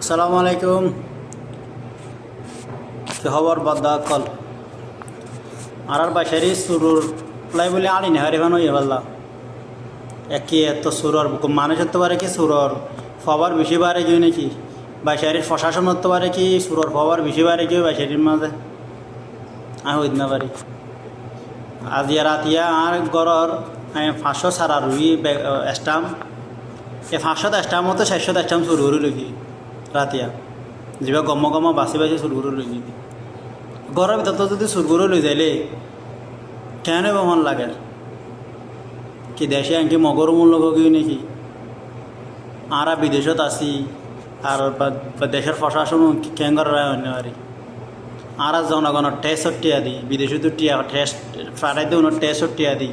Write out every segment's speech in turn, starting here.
আসসালামু আলাইকুম। খবর বদা কল? আর বাসারি সুরুর লাই বলে আনি না হারি ভানো ইয়ে একই এত সুরর মানুষ হতে পারে কি সুরর? ফবার বেশি বাড়ে গিয়ে নাকি? বাসারির প্রশাসন হতে পারে কি সুরর, ফবার বেশি বাড়ে গিয়ে বাসারির মাঝে? আমি হইতে না পারি আজিয়া রাতিয়া আর গড়র আমি পাঁচশো সারা রুই স্টাম্প। এই পাঁচশো স্টাম্প মতো চারশো স্টাম্প শুরু করে রাতিয়া যিবা গম গম বাচি চুৰ কৰি লৈ যাবি ঘৰৰ ভিতৰতো যদি কৰি লৈ যাইলে, কেন মন লাগে? কি দেশে আনকি মগর মূল্য গিয়ে নাকি? আরা বিদেশত আছি আর দেশের প্রশাসন কেন করার অন্য পারি আরা জনগণের টেস্ট টিয়া দি বিদেশতো টিয়া টেস্ট ফ্রাইডে উনার টেস্ট টিয়া দি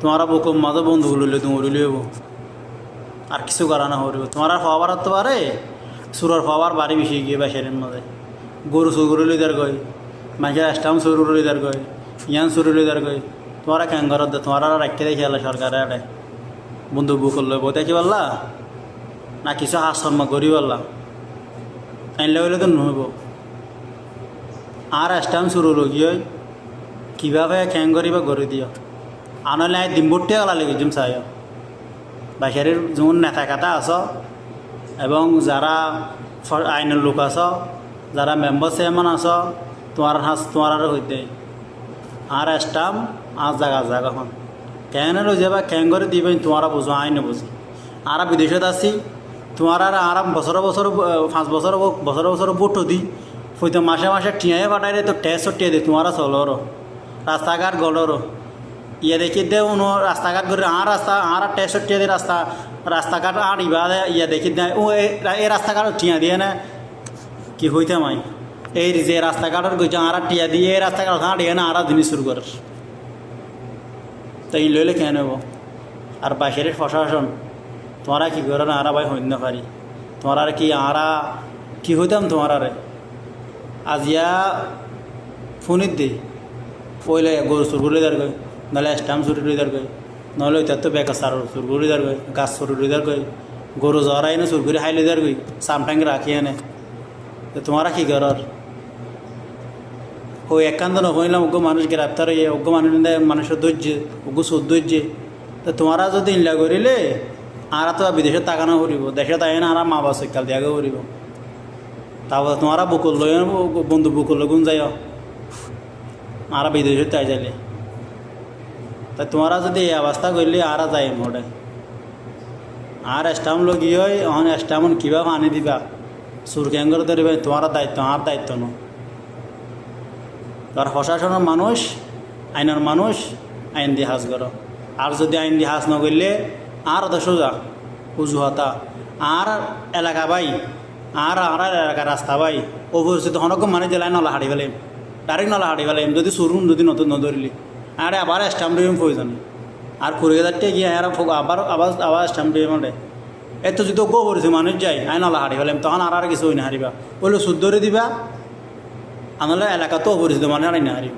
তোমার বুকুম বন্ধু লইলে তুমি উড়ি লইব আর কিছু করা না হরিব তোমার আর পাওয়ার তো পারে সুরের পাওয়ার বাড়ি বেশি গিয়ে বাসারের মধ্যে গরু চুর করে লইদার গই মাঝে চুর করে লইদার গই ইয়ান চুর লইদার গই তোমার কেন ঘরত দে তোমার রাখতে দেখি আলো সরকারে আরে বন্ধু বুক করল বোধ কি বললা না কিছু হাসম্মা করি বললা আইনলে হইলে তো নহব। আর স্টাম চুর লগিয়ে কীভাবে খ্যাং করিবা গড়ি দিও আনলে ডিম্বুটে গলা লেগে জুম চাই বাহিরের যেমন নেতা কাটা আছ এবং যারা আইনের লোক আছ, যারা মেম্বার চেয়ারম্যান আছ, তোমার হাস তোমার আর হইতে আর স্টাম আর জাগা জাগা হন কেন লই যাবা, কেন করে দিবেন তোমারা বুঝো আইন বুঝি আর বিদেশত আছি তোমার আর আর বছর বছর পাঁচ বছর বছর বছর বুটো দি হয়তো মাসে মাসে টিয়াই পাঠাইলে তো টেস্ট টিয়া দি তোমারা চলর রাস্তাঘাট ইয়ে দেখি দে উনো রাস্তাঘাট করে আর রাস্তা আর টেস্ট রাস্তা রাস্তাঘাট আর ইবা দে ইয়ে দেখি দে ও এই রাস্তাঘাট টিয়া দিয়ে না কি হইতে মাই এই যে রাস্তাঘাটের গইছে আর টিয়া দিয়ে এই রাস্তাঘাট হাঁট না আর জিনিস শুরু করে তো এই লইলে কেন নেব আর বাহিরের প্রশাসন তোমরা কি করো না আরা ভাই হইতে পারি তোমরা আর কি আরা কি হইতাম তোমার আরে আজিয়া ফোনিত দি পইলে গরু চুর দার গই নাহলে স্টাম্প চুরি করে দার গই নহলে ওইটার তো বেকার সার চুর করে দার গই গাছ চুরি করে দার গই গরু জরাই না চুর করে হাইলে দার গই সামটাঙ্গে রাখি আনে। তো তোমরা কি করার? ওই একান্ত নহইলাম ওগো মানুষ গ্রেপ্তার হয়ে ওগো মানুষ মানুষের ধৈর্য ওগো সৌধৈর্য তো তোমরা যদি ইনলা করিলে, আরা তো বিদেশে তাকানো করিব দেশে তাই না আর মা বাস কাল দিয়াগে করিব তারপর তোমরা বুকুল লই বন্ধু বুকুল গুণ যাই আর বিদেশে তাই যাইলে তা তোমরা যদি এই অবস্থা করলে আর যাই মোটে আর স্টাম লগি হয় এখন স্টামন কীভাবে আনি দিবা। সুর ক্যাঙ্গর ধরবে তোমার দায়িত্ব আর দায়িত্ব নয় তার প্রশাসনের মানুষ আইনের মানুষ, আইন দিয়ে হাজ করো আর যদি আইন দিয়ে হাজ নকরলে আর সোজা উজুহাতা আর এলাকা বাই আর আর এলাকা রাস্তা বাই অবস্থিত হনক মানে জেলায় নলা হাঁড়ি ফেলাম ডাইরেক্ট নলা হাঁড়ি ফেলাম যদি সুরুন যদি নতুন নধরিলি আর আবার স্ট্যাম্প ডিউম প্রয়োজন। আর কুড়ি হাজারটা গিয়ে আর আবার আবার আবার স্ট্যাম্প ডিম এত যদি গো করেছে মানুষ যাই আই নালা হারি ফেলাম তখন আর আর কিছু হই না হারিবা। বলল শুদ্ধ দিবা। আনলে এলাকা তো অপরিচিত মানে আর না হারিব।